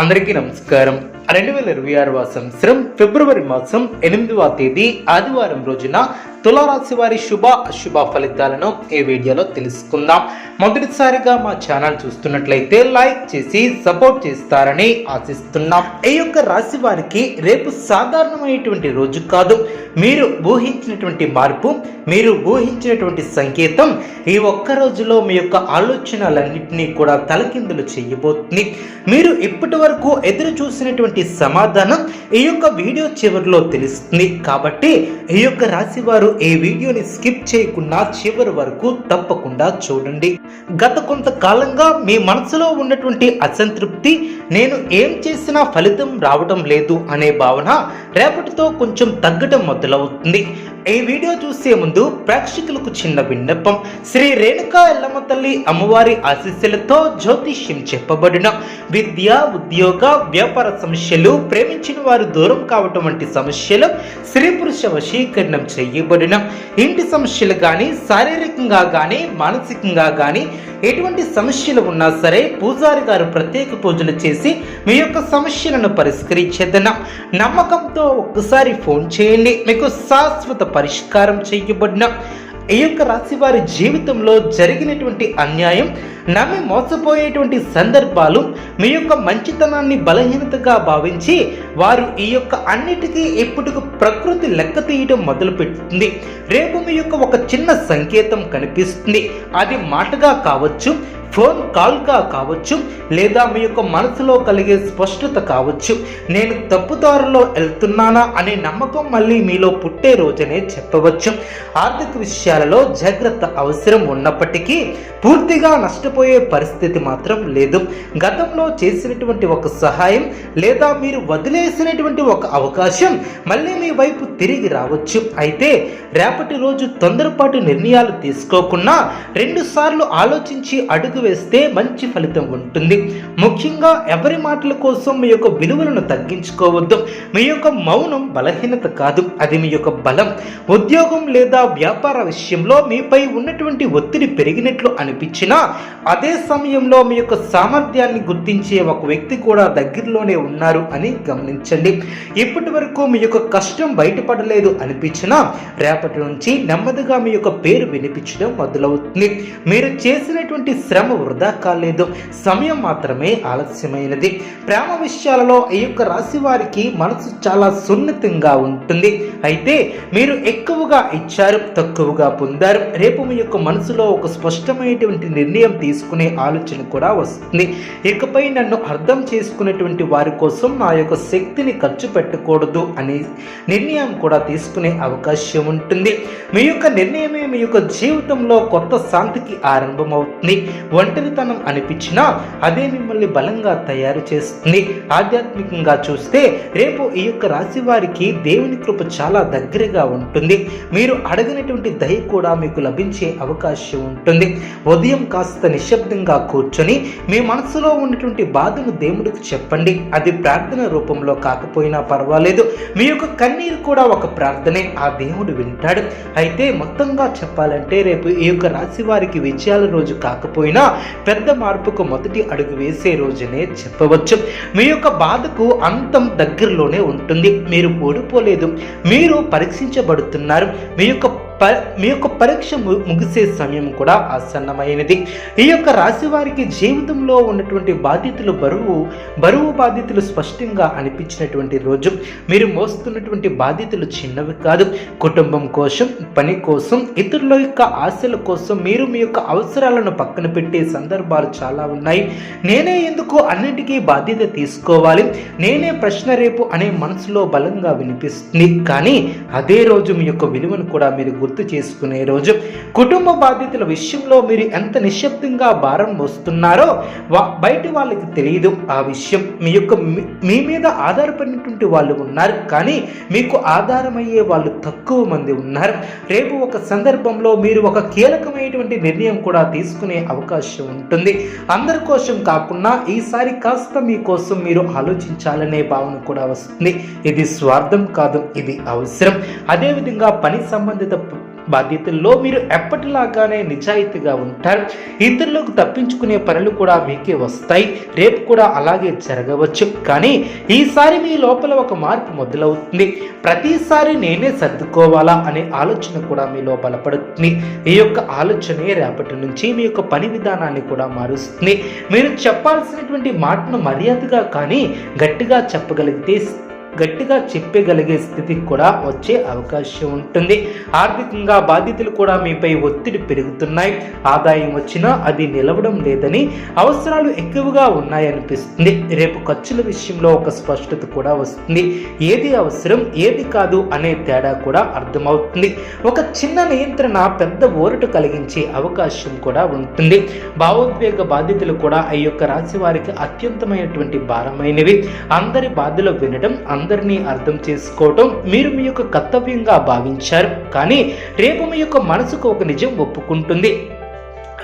అందరికీ నమస్కారం. రెండు వేల ఇరవై ఆరవ సంవత్సరం ఫిబ్రవరి మాసం ఎనిమిదవ తేదీ ఆదివారం రోజున తులారాశి వారి శుభ అశుభ ఫలితాలను ఈ వీడియోలో తెలుసుకుందాం. మొదటిసారిగా మా ఛానల్ చూస్తున్నట్లయితే లైక్ చేసి సపోర్ట్ చేస్తారని ఆశిస్తున్నాం. ఈ యొక్క రాశి వారికి రేపు సాధారణమైనటువంటి రోజు కాదు. మీరు ఊహించినటువంటి మార్పు మీరు ఊహించినటువంటి సంకేతం ఈ ఒక్క రోజులో మీ యొక్క ఆలోచనలన్నింటినీ కూడా తలకిందులు చేయబోతుంది. మీరు ఇప్పటి వరకు ఎదురు చూసినటువంటి సమాధానం ఈ యొక్క వీడియో చివరిలో తెలుస్తుంది. కాబట్టి ఈ యొక్క రాశి వారు ఈ వీడియోని స్కిప్ చేయకుండా చివరి వరకు తప్పకుండా చూడండి. గత కొంతకాలంగా మీ మనసులో ఉన్నటువంటి అసంతృప్తి నేను ఏం చేసినా ఫలితం రావడం లేదు అనే భావన రేపటితో కొంచెం తగ్గడం మొదలవుతుంది. ఈ వీడియో చూసే ముందు ప్రేక్షకులకు చిన్న విన్నపం. శ్రీ రేణుకా ఎల్లమ్మ తల్లి అమ్మవారి ఆశీస్సులతో జ్యోతిష్యం చెప్పబడిన విద్య ఉద్యోగ వ్యాపార సమస్యలు ప్రేమించిన వారు దూరం కావటం వంటి సమస్యలు స్త్రీ పురుష వశీకరణం చేయబడిన ఇంటి సమస్యలు కానీ శారీరకంగా కానీ మానసికంగా కానీ ఎటువంటి సమస్యలు ఉన్నా సరే పూజారి గారు ప్రత్యేక పూజలు చేసి మీ యొక్క సమస్యలను పరిష్కరించేదన్న నమ్మకంతో ఒక్కసారి ఫోన్ చేయండి. మీకు శాశ్వత పరిష్కారం చేయబడిన. ఈ యొక్క రాశి వారి జీవితంలో జరిగినటువంటి అన్యాయం నమ్మి మోసపోయేటువంటి సందర్భాలు మీ యొక్క మంచితనాన్ని బలహీనతగా భావించి వారు ఈ యొక్క అన్నిటికీ ఇప్పటికి ప్రకృతి లెక్క తీయడం మొదలుపెడుతుంది రేపు మీ యొక్క ఒక చిన్న సంకేతం కనిపిస్తుంది. అది మాటగా కావచ్చు ఫోన్ కాల్గా కావచ్చు లేదా మీ యొక్క మనసులో కలిగే స్పష్టత కావచ్చు. నేను తప్పుదారులో వెళ్తున్నానా అనే నమ్మకం మళ్ళీ మీలో పుట్టే రోజనే చెప్పవచ్చు. ఆర్థిక విషయాలలో జాగ్రత్త అవసరం ఉన్నప్పటికీ పూర్తిగా నష్టపోయే పరిస్థితి మాత్రం లేదు. గతంలో చేసినటువంటి ఒక సహాయం లేదా మీరు వదిలేసినటువంటి ఒక అవకాశం మళ్ళీ మీ వైపు తిరిగి రావచ్చు. అయితే రేపటి రోజు తొందరపాటు నిర్ణయాలు తీసుకోకుండా రెండు సార్లు ఆలోచించి అడుగు వేస్తే మంచి ఫలితం ఉంటుంది. ముఖ్యంగా ఎవరి మాటల కోసం మీ యొక్క విలువలను తగ్గించుకోవద్దు. మీ యొక్క మౌనం బలహీనత కాదు. అది మీ యొక్క బలం. ఉద్యోగం లేదా వ్యాపార విషయంలో మీపై ఉన్నటువంటి ఒత్తిడి పెరిగినట్లు అనిపించినా అదే సమయంలో మీ యొక్క సామర్థ్యాన్ని గుర్తించే ఒక వ్యక్తి కూడా దగ్గరలోనే ఉన్నారు అని గమనించండి. ఇప్పటి వరకు మీ యొక్క కష్టం బయటపడలేదు అనిపించినా రేపటి నుంచి నెమ్మదిగా మీ యొక్క పేరు వినిపించడం మొదలవుతుంది. మీరు చేసినటువంటి శ్రమ వృధా కాలేదు. సమయం మాత్రమే ఆలస్యమైనది. ప్రేమ విషయాలలో ఈ యొక్క రాశి వారికి మనసు చాలా సున్నితంగా ఉంటుంది. అయితే మీరు ఎక్కువగా ఇచ్చారు తక్కువగా పొందారు. రేపు మీ యొక్క మనసులో ఒక స్పష్టమైనటువంటి నిర్ణయం తీసుకునే ఆలోచన కూడా వస్తుంది. ఇకపై నన్ను అర్థం చేసుకునేటువంటి వారి కోసం నా యొక్క శక్తిని ఖర్చు పెట్టకూడదు అనే నిర్ణయం కూడా తీసుకునే అవకాశం ఉంటుంది. మీ యొక్క నిర్ణయమే మీ యొక్క జీవితంలో కొత్త శాంతికి ఆరంభమవుతుంది. ఒంటరితనం అనిపించినా అదే మిమ్మల్ని బలంగా తయారు చేస్తుంది. ఆధ్యాత్మికంగా చూస్తే రేపు ఈ యొక్క రాశి వారికి దేవుని కృప చాలా దగ్గరగా ఉంటుంది. మీరు అడగినటువంటి దయ కూడా మీకు లభించే అవకాశం ఉంటుంది. ఉదయం కాస్త నిశ్శబ్దంగా కూర్చొని మీ మనసులో ఉన్నటువంటి బాధను దేవుడికి చెప్పండి. అది ప్రార్థన రూపంలో కాకపోయినా పర్వాలేదు. మీ యొక్క కన్నీరు కూడా ఒక ప్రార్థనే ఆ దేవుడు వింటాడు. అయితే మొత్తంగా చెప్పాలంటే రేపు ఈ యొక్క రాశి వారికి విజయాల రోజు కాకపోయినా పెద్ద మార్పుకు మొదటి అడుగు వేసే రోజునే చెప్పవచ్చు. మీ యొక్క బాధకు అంతం దగ్గరలోనే ఉంటుంది. మీరు ఓడిపోలేదు. మీరు పరీక్షించబడుతున్నారు. మీ యొక్క ప మీ యొక్క పరీక్ష ముగిసే సమయం కూడా ఆసన్నమైనది. ఈ యొక్క రాశి వారికి జీవితంలో ఉన్నటువంటి బాధ్యతలు బరువు బరువు బాధ్యతలు స్పష్టంగా అనిపించినటువంటి రోజు. మీరు మోస్తున్నటువంటి బాధ్యతలు చిన్నవి కాదు. కుటుంబం కోసం పని కోసం ఇతరుల యొక్క ఆశల కోసం మీరు మీ యొక్క అవసరాలను పక్కన పెట్టే సందర్భాలు చాలా ఉన్నాయి. నేనే ఎందుకు అన్నిటికీ బాధ్యత తీసుకోవాలి? నేనే ప్రశ్న రేపు అనే మనసులో బలంగా వినిపిస్తుంది. కానీ అదే రోజు మీ యొక్క విలువను కూడా మీరు గుర్తు చేసుకునే రోజు కుటుంబ బాధ్యతల విషయంలో మీరు ఎంత నిశ్శబ్దంగా భారం మోస్తున్నారో వా బయట వాళ్ళకి తెలియదు ఆ విషయం. మీ యొక్క మీ- మీద ఆధారపడినటువంటి వాళ్ళు ఉన్నారు కానీ మీకు ఆధారమయ్యే వాళ్ళు తక్కువ మంది ఉన్నారు. రేపు ఒక సందర్భంలో మీరు ఒక కీలకమైనటువంటి నిర్ణయం కూడా తీసుకునే అవకాశం ఉంటుంది. అందరి కోసం కాకుండా ఈసారి కాస్త మీకోసం మీరు ఆలోచించాలనే భావన కూడా వస్తుంది. ఇది స్వార్థం కాదు ఇది అవసరం. అదేవిధంగా పని సంబంధిత బాధ్యతల్లో మీరు ఎప్పటిలాగానే నిజాయితీగా ఉంటారు. ఇతరులకు తప్పించుకునే పనులు కూడా మీకే వస్తాయి. రేపు కూడా అలాగే జరగవచ్చు. కానీ ఈసారి మీ లోపల ఒక మార్పు మొదలవుతుంది. ప్రతిసారి నేనే సర్దుకోవాలా అనే ఆలోచన కూడా మీలో బలపడుతుంది. ఈ యొక్క ఆలోచనే రేపటి నుంచి మీ యొక్క పని విధానాన్ని కూడా మారుస్తుంది. మీరు చెప్పాల్సినటువంటి మాటను మర్యాదగా కానీ గట్టిగా చెప్పగలిగితే గట్టిగా చెప్పగలిగే స్థితికి కూడా వచ్చే అవకాశం ఉంటుంది. ఆర్థికంగా బాధ్యతలు కూడా మీపై ఒత్తిడి పెరుగుతున్నాయి. ఆదాయం వచ్చినా అది నిలవడం లేదని అవసరాలు ఎక్కువగా ఉన్నాయనిపిస్తుంది. రేపు ఖర్చుల విషయంలో ఒక స్పష్టత కూడా వస్తుంది. ఏది అవసరం ఏది కాదు అనే తేడా కూడా అర్థమవుతుంది. ఒక చిన్న నియంత్రణ పెద్ద ఊరట కలిగించే అవకాశం కూడా ఉంటుంది. భావోద్వేగ బాధ్యతలు కూడా ఈ యొక్క రాశి వారికి అత్యంతమైనటువంటి భారమైనవి. అందరి బాధలు వినడం అందరినీ అర్థం చేసుకోవటం మీరు మీ యొక్క కర్తవ్యంగా భావించారు. కానీ రేపు మీ యొక్క మనసుకు ఒక నిజం ఒప్పుకుంటుంది.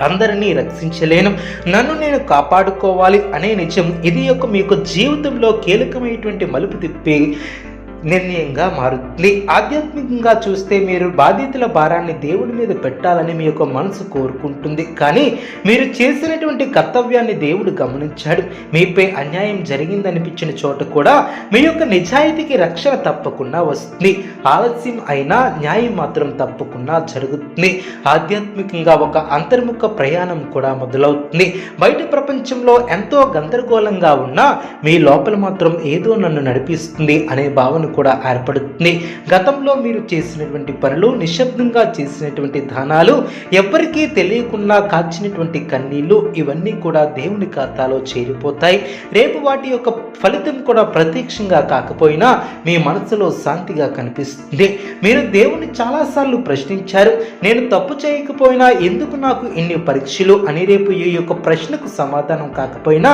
అందరినీ రక్షించలేను. నన్ను నేను కాపాడుకోవాలి అనే నిజం ఇది యొక్క మీ యొక్క జీవితంలో కీలకమైనటువంటి మలుపు తిప్పి నిర్ణయంగా మారుతుంది ఆధ్యాత్మికంగా చూస్తే మీరు బాధ్యతల భారాన్ని దేవుడి మీద పెట్టాలని మీ యొక్క మనసు కోరుకుంటుంది. కానీ మీరు చేసినటువంటి కర్తవ్యాన్ని దేవుడు గమనించాడు. మీపై అన్యాయం జరిగిందనిపించిన చోట కూడా మీ యొక్క నిజాయితీకి రక్షణ తప్పకుండా వస్తుంది. ఆలస్యం అయినా న్యాయం మాత్రం తప్పకుండా జరుగుతుంది. ఆధ్యాత్మికంగా ఒక అంతర్ముఖ ప్రయాణం కూడా మొదలవుతుంది. బయట ప్రపంచంలో ఎంతో గందరగోళంగా ఉన్నా మీ లోపల మాత్రం ఏదో నన్ను నడిపిస్తుంది అనే భావన కూడా ఏర్పడుతుంది. గతంలో మీరు చేసినటువంటి పనులు నిశ్శబ్దంగా చేసినటువంటి దానాలు ఎవరికీ తెలియకుండా కాచినటువంటి కన్నీళ్ళు ఇవన్నీ కూడా దేవుని ఖాతాలో చేరిపోతాయి. రేపు వాటి యొక్క ఫలితం కూడా ప్రత్యక్షంగా కాకపోయినా మీ మనసులో శాంతిగా కనిపిస్తుంది. మీరు దేవుని చాలాసార్లు ప్రశ్నించారు నేను తప్పు చేయకపోయినా ఎందుకు నాకు ఇన్ని పరీక్షలు అని రేపు ఈ యొక్క ప్రశ్నకు సమాధానం కాకపోయినా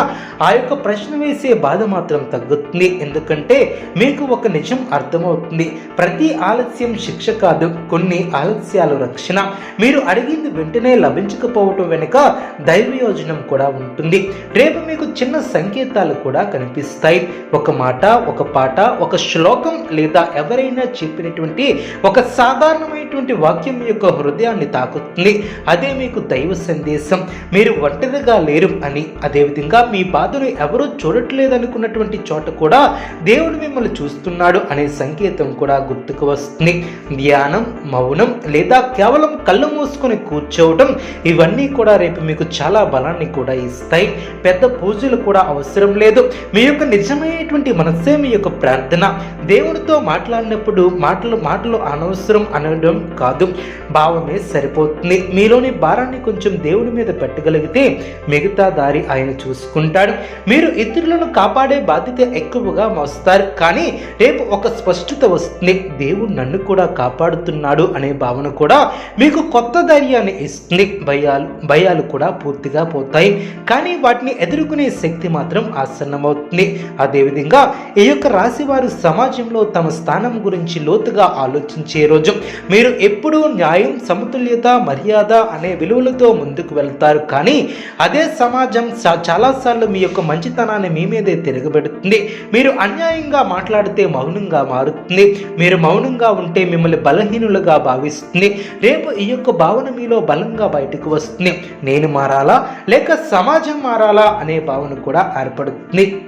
ఆ యొక్క ప్రశ్న వేసే బాధ మాత్రం తగ్గుతుంది. ఎందుకంటే మీకు ఒక నిజం అర్థమవుతుంది. ప్రతి ఆలస్యం శిక్ష కాదు కొన్ని ఆలస్యాలు రక్షణ. మీరు అడిగింది వెంటనే లభించకపోవటం వెనుక దైవయోజనం కూడా ఉంటుంది. రేపు మీకు చిన్న సంకేతాలు కూడా కనిపిస్తాయి. ఒక మాట ఒక పాట ఒక శ్లోకం లేదా ఎవరైనా చెప్పినటువంటి ఒక సాధారణమైనటువంటి వాక్యం యొక్క హృదయాన్ని తాకుతుంది. అదే మీకు దైవ సందేశం. మీరు ఒంటరిగా లేరు అని అదేవిధంగా మీ బాధను ఎవరూ చూడట్లేదనుకున్నటువంటి చోట కూడా దేవుడు మిమ్మల్ని చూస్తున్నాడు. అనే సంకేతం కూడా గుర్తుకు వస్తుంది. ధ్యానం మౌనం లేదా కేవలం కళ్ళు మూసుకొని కూర్చోవడం ఇవన్నీ కూడా రేపు మీకు చాలా బలాన్ని కూడా ఇస్తాయి. పెద్ద పూజలు కూడా అవసరం లేదు. మీ యొక్క నిజమైనటువంటి మనస్సే మీ యొక్క ప్రార్థన. దేవుడితో మాట్లాడినప్పుడు మాటలు మాటలు అనవసరం అనడం కాదు. భావమే సరిపోతుంది. మీలోని భారాన్ని కొంచెం దేవుడి మీద పెట్టగలిగితే మిగతా దారి ఆయన చూసుకుంటాడు. మీరు ఇతరులను కాపాడే బాధ్యత ఎక్కువగా మోస్తారు. కానీ రేపు ఒక స్పష్టత వస్తుంది దేవుడు నన్ను కూడా కాపాడుతున్నాడు అనే భావన కూడా మీకు కొత్త ధైర్యాన్ని ఇస్తుంది భయాలు భయాలు కూడా పూర్తిగా పోతాయి. కానీ వాటిని ఎదుర్కొనే శక్తి మాత్రం ఆసన్నమవుతుంది. అదేవిధంగా ఈ యొక్క రాశి వారు సమాజంలో తమ స్థానం గురించి లోతుగా ఆలోచించే రోజు. మీరు ఎప్పుడూ న్యాయం సమతుల్యత మర్యాద అనే విలువలతో ముందుకు వెళ్తారు. కానీ అదే సమాజం చాలాసార్లు మీ యొక్క మంచితనాన్ని మీ మీదే తిరగబెడుతుంది. మీరు అన్యాయంగా మాట్లాడితే మౌనంగా మారుతుంది. మీరు మౌనంగా ఉంటే మిమ్మల్ని బలహీనులుగా భావిస్తుంది. రేపు ఈ యొక్క భావన మీలో బలంగా బయటకు వస్తుంది. నేను మారాలా? లేక సమాజం మారాలా? అనే భావన కూడా ఏర్పడుతుంది.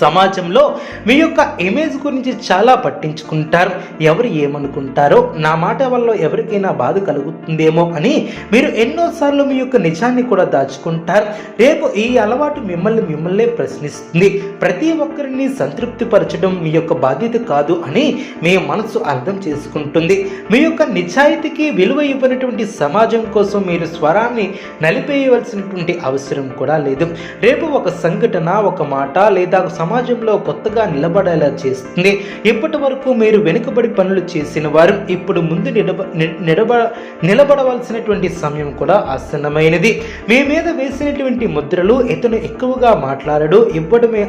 సమాజంలో మీ యొక్క ఇమేజ్ గురించి చాలా పట్టించుకుంటారు. ఎవరు ఏమనుకుంటారో నా మాట వల్ల ఎవరికైనా బాధ కలుగుతుందేమో అని మీరు ఎన్నోసార్లు మీ యొక్క నిజాన్ని కూడా దాచుకుంటారు. రేపు ఈ అలవాటు మిమ్మల్ని మిమ్మల్నే ప్రశ్నిస్తుంది. ప్రతి ఒక్కరిని సంతృప్తిపరచడం మీ యొక్క బాధ్యత కాదు అని మీ మనసు అర్థం చేసుకుంటుంది. మీ యొక్క నిజాయితీకి విలువ ఇవ్వనటువంటి సమాజం కోసం మీరు స్వరాన్ని నలిపేయవలసినటువంటి అవసరం కూడా లేదు. రేపు ఒక సంఘటన ఒక మాట లేదా సమాజంలో కొత్తగా నిలబడేలా చేస్తుంది. ఇప్పటి వరకు మీరు వెనుకబడి పనులు చేసిన వారు ఇప్పుడు ముందు నిలబ నిలబ నిలబడవలసినటువంటి సమయం కూడా ఆసన్నమైనది. మీ మీద వేసినటువంటి ముద్రలు ఇతను ఎక్కువగా మాట్లాడడు. ఇవ్వడమే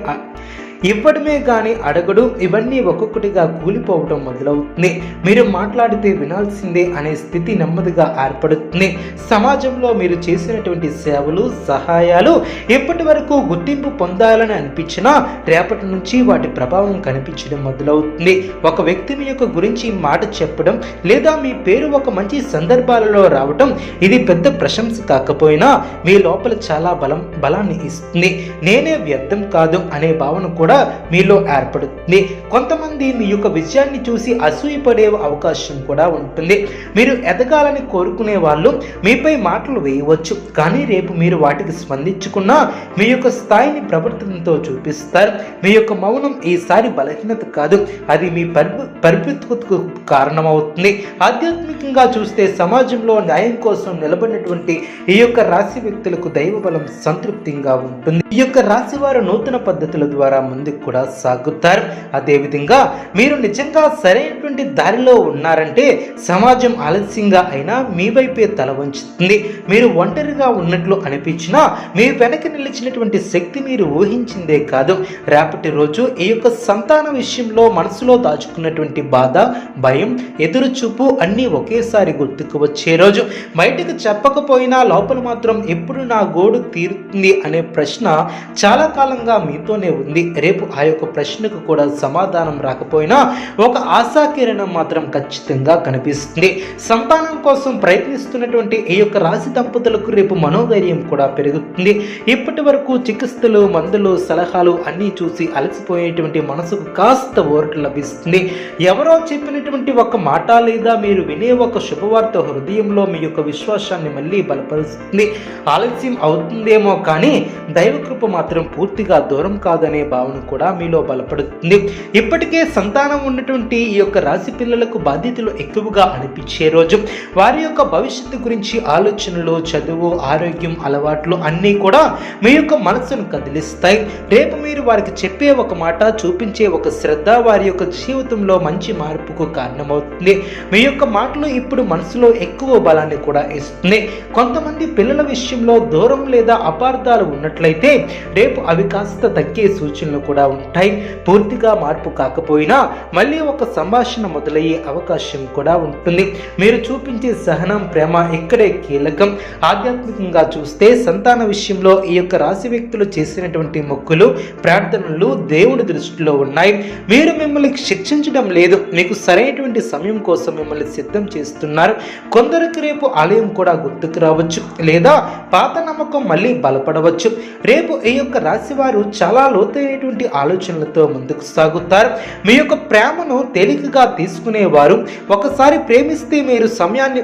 ఇవ్వడమే కానీ అడగడు. ఇవన్నీ ఒక్కొక్కటిగా కూలిపోవడం మొదలవుతుంది. మీరు మాట్లాడితే వినాల్సిందే అనే స్థితి నెమ్మదిగా ఏర్పడుతుంది. సమాజంలో మీరు చేసినటువంటి సేవలు సహాయాలు ఇప్పటి వరకు గుర్తింపు పొందాలని అనిపించినా రేపటి నుంచి వాటి ప్రభావం కనిపించడం మొదలవుతుంది. ఒక వ్యక్తి మీ యొక్క గురించి మాట చెప్పడం లేదా మీ పేరు ఒక మంచి సందర్భాలలో రావటం ఇది పెద్ద ప్రశంస కాకపోయినా మీ లోపల చాలా బలం బలాన్ని ఇస్తుంది. నేనే వ్యర్థం కాదు అనే భావన కూడా కూడా మీలో ఏర్పడుతుంది. కొంతమంది మీ యొక్క విజయాన్ని చూసి అసూయపడే అవకాశం కూడా ఉంటుంది. మీరు ఎదగాలని కోరుకునే వాళ్ళు మీపై మాటలు వేయవచ్చు. కానీ రేపు మీరు వాటికి స్పందించుకున్నా మీ యొక్క స్థాయిని ప్రవర్తనతో చూపిస్తారు. మీ యొక్క మౌనం ఈసారి బలహీనత కాదు. అది మీ పరిపు పరిపక్వతకు కారణమవుతుంది. ఆధ్యాత్మికంగా చూస్తే సమాజంలో న్యాయం కోసం నిలబడినటువంటి ఈ యొక్క రాశి వ్యక్తులకు దైవ బలం సంతృప్తిగా ఉంటుంది. ఈ యొక్క రాశి వారు నూతన పద్ధతుల ద్వారా ముందుకు కూడా సాగుతారు. అదేవిధంగా మీరు నిజంగా సరైనటువంటి దారిలో ఉన్నారంటే సమాజం ఆలస్యంగా అయినా మీ వైపే తల వంచుతుంది. మీరు ఒంటరిగా ఉన్నట్లు అనిపించినా మీ వెనక నిలిచినటువంటి శక్తి మీరు ఊహించిందే కాదు. రేపటి రోజు ఈ యొక్క సంతాన విషయంలో మనసులో దాచుకున్నటువంటి బాధ భయం ఎదురు చూపు అన్నీ ఒకేసారి గుర్తుకు వచ్చే రోజు. బయటకు చెప్పకపోయినా లోపల మాత్రం ఎప్పుడు నా గోడు తీరుతుంది అనే ప్రశ్న చాలా కాలంగా మీతోనే ఉంది. రేపు ఆ యొక్క ప్రశ్నకు కూడా సమాధానం రాకపోయినా ఒక ఆశాకిరణం మాత్రం ఖచ్చితంగా కనిపిస్తుంది. సంతానం కోసం ప్రయత్నిస్తున్నటువంటి ఈ యొక్క రాశి దంపతులకు రేపు మనోధైర్యం కూడా పెరుగుతుంది. ఇప్పటి వరకు చికిత్సలు మందులు సలహాలు అన్నీ చూసి అలసిపోయేటువంటి మనసుకు కాస్త ఓరట లభిస్తుంది. ఎవరో చెప్పినటువంటి ఒక మాట లేదా మీరు వినే ఒక శుభవార్త హృదయంలో మీ యొక్క విశ్వాసాన్ని మళ్ళీ బలపరుస్తుంది. ఆలస్యం అవుతుందేమో కానీ దైవకృప మాత్రం పూర్తిగా దూరం కాదనే భావన కూడా మీలో బలపడుతుంది. ఇప్పటికే సంతానం ఉన్నటువంటి ఈ యొక్క రాశి పిల్లలకు బాధ్యతలు ఎక్కువగా అనిపించే రోజు. వారి యొక్క భవిష్యత్తు గురించి ఆలోచనలు చదువు ఆరోగ్యం అలవాట్లు అన్నీ కూడా మీ యొక్క మనసును కదిలిస్తాయి. రేపు మీరు వారికి చెప్పే ఒక మాట చూపించే ఒక శ్రద్ధ వారి యొక్క జీవితంలో మంచి మార్పుకు కారణమవుతుంది. మీ యొక్క మాటలు ఇప్పుడు మనసులో ఎక్కువ బలాన్ని కూడా ఇస్తుంది. కొంతమంది పిల్లల విషయంలో దూరం లేదా అపార్థాలు ఉన్నట్లయితే రేపు అవి కాస్త తగ్గే సూచనలు కూడా ఉంటాయి. పూర్తిగా మార్పు కాకపోయినా మళ్ళీ ఒక సంభాషణ మొదలయ్యే అవకాశం కూడా ఉంటుంది. మీరు చూపించే సహనం ప్రేమ ఇక్కడే కీలకం. ఆధ్యాత్మికంగా చూస్తే సంతాన విషయంలో ఈ యొక్క రాశి వ్యక్తులు చేసినటువంటి మొక్కులు ప్రార్థనలు దేవుడి దృష్టిలో ఉన్నాయి. మీరు మిమ్మల్ని శిక్షించడం లేదు. మీకు సరైనటువంటి సమయం కోసం మిమ్మల్ని సిద్ధం చేస్తున్నారు. కొందరికి రేపు ఆలయం కూడా గుర్తుకు రావచ్చు లేదా పాత నమ్మకం మళ్ళీ బలపడవచ్చు. రేపు ఈ యొక్క రాశి వారు చాలా లోతైనటువంటి ఆలోచనలతో ముందుకు సాగుతారు? మీ యొక్క ప్రేమను తేలికగా తీసుకునేవారు? ఒకసారి ప్రేమిస్తే మీరు సమయాన్ని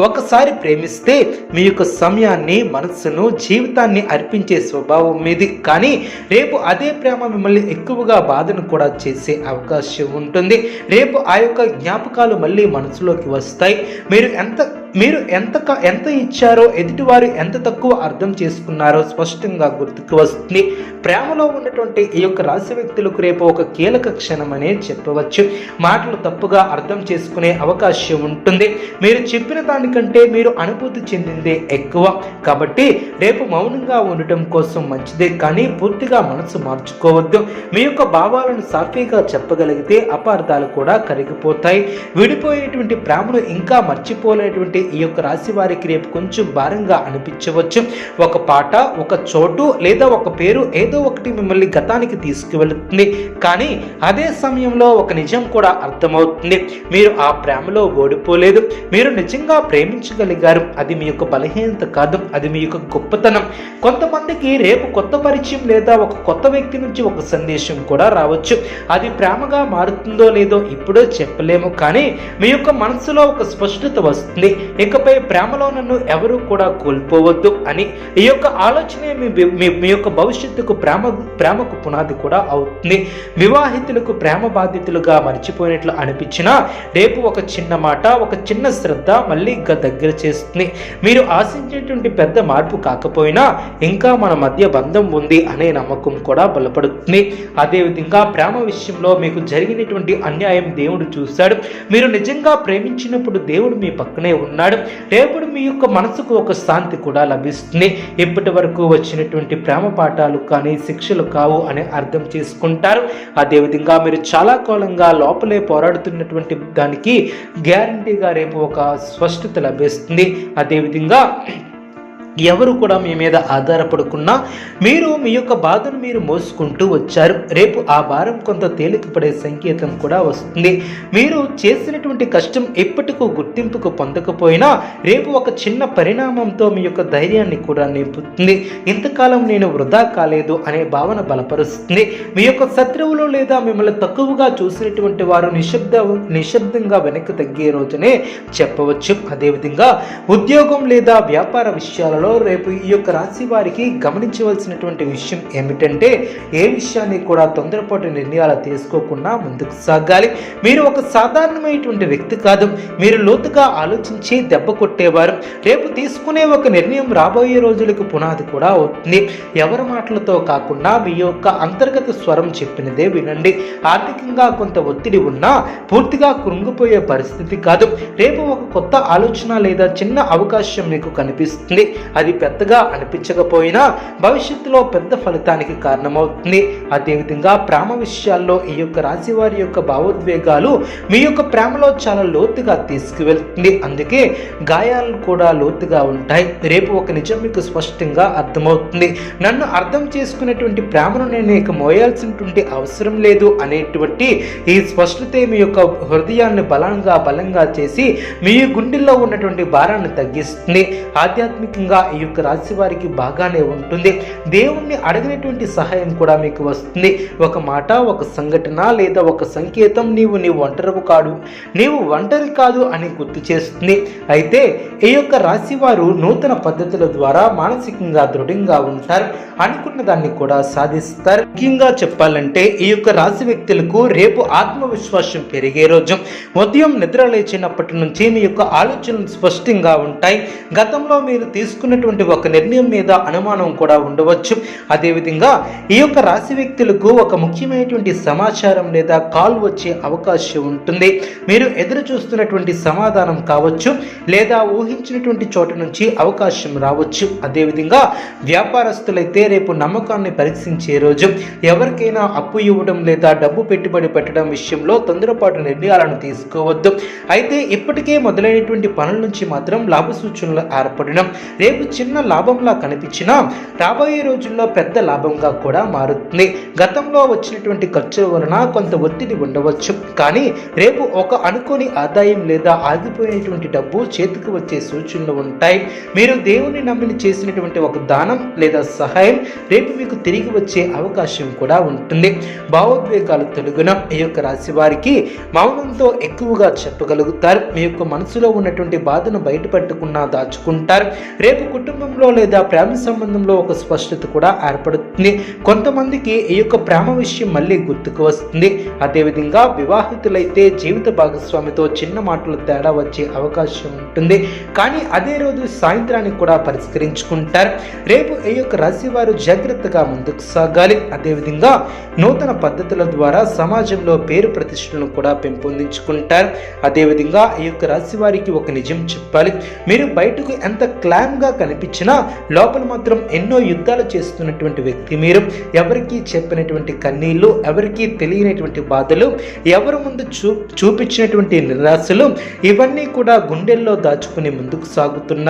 ఒకసారి ప్రేమిస్తే మీ యొక్క సమయాన్ని మనస్సును జీవితాన్ని అర్పించే స్వభావం మీది. కానీ రేపు అదే ప్రేమ మిమ్మల్ని ఎక్కువగా బాధను కూడా చేసే అవకాశం ఉంటుంది. రేపు ఆ యొక్క జ్ఞాపకాలు మళ్ళీ మనసులోకి వస్తాయి. మీరు ఎంత మీరు ఎంత ఎంత ఇచ్చారో ఎదుటివారు ఎంత తక్కువ అర్థం చేసుకున్నారో స్పష్టంగా గుర్తుకు వస్తుంది. ప్రేమలో ఉన్నటువంటి ఈ యొక్క రాశి వ్యక్తులకు రేపు ఒక కీలక క్షణం అనే చెప్పవచ్చు. మాటలు తప్పుగా అర్థం చేసుకునే అవకాశం ఉంటుంది. మీరు చెప్పిన దానికంటే మీరు అనుభూతి చెందిందే ఎక్కువ. కాబట్టి రేపు మౌనంగా ఉండటం కోసం మంచిదే కానీ పూర్తిగా మనసు మార్చుకోవద్దు. మీ యొక్క భావాలను సాఫీగా చెప్పగలిగితే అపార్థాలు కూడా కరిగిపోతాయి. విడిపోయేటువంటి ప్రేమను ఇంకా మర్చిపోలేటువంటి ఈ యొక్క రాశి వారికి రేపు కొంచెం భారంగా అనిపించవచ్చు. ఒక పాట ఒక చోటు లేదా ఒక పేరు ఏదో ఒకటి మిమ్మల్ని గతానికి తీసుకువెళుతుంది. కానీ అదే సమయంలో ఒక నిజం కూడా అర్థమవుతుంది. మీరు ఆ ప్రేమలో ఓడిపోలేదు. మీరు నిజంగా ప్రేమించగలిగారు. అది మీ యొక్క బలహీనత కాదు. అది మీ యొక్క గొప్పతనం. కొంతమందికి రేపు కొత్త పరిచయం లేదా ఒక కొత్త వ్యక్తి నుంచి ఒక సందేశం కూడా రావచ్చు. అది ప్రేమగా మారుతుందో లేదో ఇప్పుడో చెప్పలేము. కానీ మీ యొక్క మనసులో ఒక స్పష్టత వస్తుంది. ఇకపై ప్రేమలో నన్ను ఎవరు కూడా కోల్పోవద్దు అని ఈ యొక్క ఆలోచనే మీ మీ- మీ యొక్క భవిష్యత్తుకు ప్రేమ ప్రేమకు పునాది కూడా అవుతుంది. వివాహితులకు ప్రేమ బాధితులుగా మర్చిపోయినట్లు అనిపించినా రేపు ఒక చిన్న మాట ఒక చిన్న శ్రద్ధ మళ్ళీ ఇంకా దగ్గర చేస్తుంది. మీరు ఆశించేటువంటి పెద్ద మార్పు కాకపోయినా ఇంకా మన మధ్య బంధం ఉంది అనే నమ్మకం కూడా బలపడుతుంది. అదేవిధంగా ప్రేమ విషయంలో మీకు జరిగినటువంటి అన్యాయం దేవుడు చూశాడు. మీరు నిజంగా ప్రేమించినప్పుడు దేవుడు మీ పక్కనే ఉన్నారు ఉన్నాడు. రేపు మీ యొక్క మనసుకు ఒక శాంతి కూడా లభిస్తుంది. ఇప్పటి వరకు వచ్చినటువంటి ప్రేమ పాఠాలు కానీ శిక్షలు కావు అని అర్థం చేసుకుంటారు. అదేవిధంగా మీరు చాలా కాలంగా లోపలే పోరాడుతున్నటువంటి దానికి గ్యారంటీగా రేపు ఒక స్పష్టత లభిస్తుంది. అదేవిధంగా ఎవరు కూడా మీ మీద ఆధారపడకున్నా మీరు మీ యొక్క బాధను మీరు మోసుకుంటూ వచ్చారు. రేపు ఆ భారం కొంత తేలికపడే సంకేతం కూడా వస్తుంది. మీరు చేసినటువంటి కష్టం ఎప్పటికూ గుర్తింపుకు పొందకపోయినా రేపు ఒక చిన్న పరిణామంతో మీ యొక్క ధైర్యాన్ని కూడా నింపుతుంది. ఇంతకాలం నేను వృధా కాలేదు అనే భావన బలపరుస్తుంది. మీ యొక్క శత్రువులు లేదా మిమ్మల్ని తక్కువగా చూసినటువంటి వారు నిశ్శబ్ద నిశ్శబ్దంగా వెనక్కి తగ్గే రోజునే చెప్పవచ్చు. అదేవిధంగా ఉద్యోగం లేదా వ్యాపార విషయాలలో విషయాలలో రేపు ఈ యొక్క రాశి వారికి గమనించవలసినటువంటి విషయం ఏమిటంటే ఏ విషయాన్ని కూడా తొందరపాటు నిర్ణయాలు తీసుకోకుండా ముందుకు సాగాలి. మీరు ఒక సాధారణమైనటువంటి వ్యక్తి కాదు. మీరు లోతుగా ఆలోచించి దెబ్బ కొట్టేవారు. రేపు తీసుకునే ఒక నిర్ణయం రాబోయే రోజులకు పునాది కూడా అవుతుంది. ఎవరి మాటలతో కాకుండా మీ యొక్క అంతర్గత స్వరం చెప్పినదే వినండి. ఆర్థికంగా కొంత ఒత్తిడి ఉన్నా పూర్తిగా కృంగిపోయే పరిస్థితి కాదు. రేపు ఒక కొత్త ఆలోచన లేదా చిన్న అవకాశం మీకు కనిపిస్తుంది. అది పెద్దగా అనిపించకపోయినా భవిష్యత్తులో పెద్ద ఫలితానికి కారణమవుతుంది. అదేవిధంగా ప్రేమ విషయాల్లో ఈ యొక్క రాశి వారి యొక్క భావోద్వేగాలు మీ యొక్క ప్రేమలో చాలా లోతుగా తీసుకువెళ్తుంది. అందుకే గాయాలు కూడా లోతుగా ఉంటాయి. రేపు ఒక నిజం మీకు స్పష్టంగా అర్థమవుతుంది. నన్ను అర్థం చేసుకునేటువంటి ప్రేమను నేను ఇక మోయాల్సినటువంటి అవసరం లేదు అనేటువంటి ఈ స్పష్టత మీ యొక్క హృదయాన్ని బలంగా బలంగా చేసి మీ గుండెల్లో ఉన్నటువంటి భారాన్ని తగ్గిస్తుంది. ఆధ్యాత్మికంగా ఈ యొక్క రాశి వారికి బాగానే ఉంటుంది. దేవుణ్ణి అడిగినటువంటి సహాయం కూడా మీకు వస్తుంది. ఒక మాట ఒక సంఘటన లేదా ఒక సంకేతం నీవు నీ ఒంటరి కాడు నీవు ఒంటరి కాదు అని గుర్తు చేస్తుంది. అయితే ఈ యొక్క రాశి వారు నూతన పద్ధతుల ద్వారా మానసికంగా దృఢంగా ఉంటారు. అనుకున్న దాన్ని కూడా సాధిస్తారు. ముఖ్యంగా చెప్పాలంటే ఈ యొక్క రాశి వ్యక్తులకు రేపు ఆత్మవిశ్వాసం పెరిగే రోజు. ఉదయం నిద్ర లేచినప్పటి నుంచి మీ యొక్క ఆలోచనలు స్పష్టంగా ఉంటాయి. గతంలో మీరు తీసుకున్న తీసుకున్నటువంటి ఒక నిర్ణయం మీద అనుమానం కూడా ఉండవచ్చు. అదేవిధంగా ఈ యొక్క రాశి వ్యక్తులకు ఒక ముఖ్యమైనటువంటి సమాచారం లేదా కాల్ వచ్చే అవకాశం ఉంటుంది. మీరు ఎదురు చూస్తున్నటువంటి సమాధానం కావచ్చు లేదా ఊహించినటువంటి చోట నుంచి అవకాశం రావచ్చు. అదేవిధంగా వ్యాపారస్తులైతే రేపు నమ్మకాన్ని పరీక్షించే రోజు. ఎవరికైనా అప్పు ఇవ్వడం లేదా డబ్బు పెట్టుబడి పెట్టడం విషయంలో తొందరపాటు నిర్ణయాలను తీసుకోవద్దు. అయితే ఇప్పటికే మొదలైనటువంటి పనుల నుంచి మాత్రం లాభ సూచనలు ఏర్పడడం. రేపు రేపు చిన్న లాభంలా కనిపించినా రాబోయే రోజుల్లో పెద్ద లాభంగా కూడా మారుతుంది. గతంలో వచ్చినటువంటి ఖర్చుల వలన కొంత ఒత్తిడి ఉండవచ్చు. కానీ రేపు ఒక అనుకోని ఆదాయం లేదా ఆగిపోయినటువంటి డబ్బు చేతికి వచ్చే సూచనలు ఉంటాయి. మీరు దేవుని నమ్మిని చేసినటువంటి ఒక దానం లేదా సహాయం రేపు మీకు తిరిగి వచ్చే అవకాశం కూడా ఉంటుంది. భావోద్వేగాలు తొలగిన ఈ యొక్క రాశి వారికి మౌనంతో ఎక్కువగా చెప్పగలుగుతారు. మీ యొక్క మనసులో ఉన్నటువంటి బాధను బయటపెట్టకుండా దాచుకుంటారు. రేపు కుటుంబంలో లేదా ప్రేమ సంబంధంలో ఒక స్పష్టత కూడా ఏర్పడుతుంది. కొంతమందికి ఈ యొక్క ప్రేమ విషయం మళ్ళీ గుర్తుకు వస్తుంది. అదేవిధంగా వివాహితులైతే జీవిత భాగస్వామితో చిన్న మాటలు తేడా వచ్చే అవకాశం ఉంటుంది. కానీ అదే రోజు సాయంత్రానికి కూడా పరిష్కరించుకుంటారు. రేపు ఈ యొక్క రాశి వారు జాగ్రత్తగా ముందుకు సాగాలి. అదేవిధంగా నూతన పద్ధతుల ద్వారా సమాజంలో పేరు ప్రతిష్టలను కూడా పెంపొందించుకుంటారు. అదేవిధంగా ఈ యొక్క రాశి వారికి ఒక నిజం చెప్పాలి. మీరు బయటకు ఎంత క్లామ్గా కనిపించినా లోపల మాత్రం ఎన్నో యుద్ధాలు చేస్తున్నటువంటి వ్యక్తి మీరు. ఎవరికీ చెప్పినటువంటి కన్నీళ్ళు ఎవరికీ తెలియనటువంటి బాధలు ఎవరి ముందు చూ చూపించినటువంటి నిరాశలు ఇవన్నీ కూడా గుండెల్లో దాచుకుని ముందుకు సాగుతున్నారు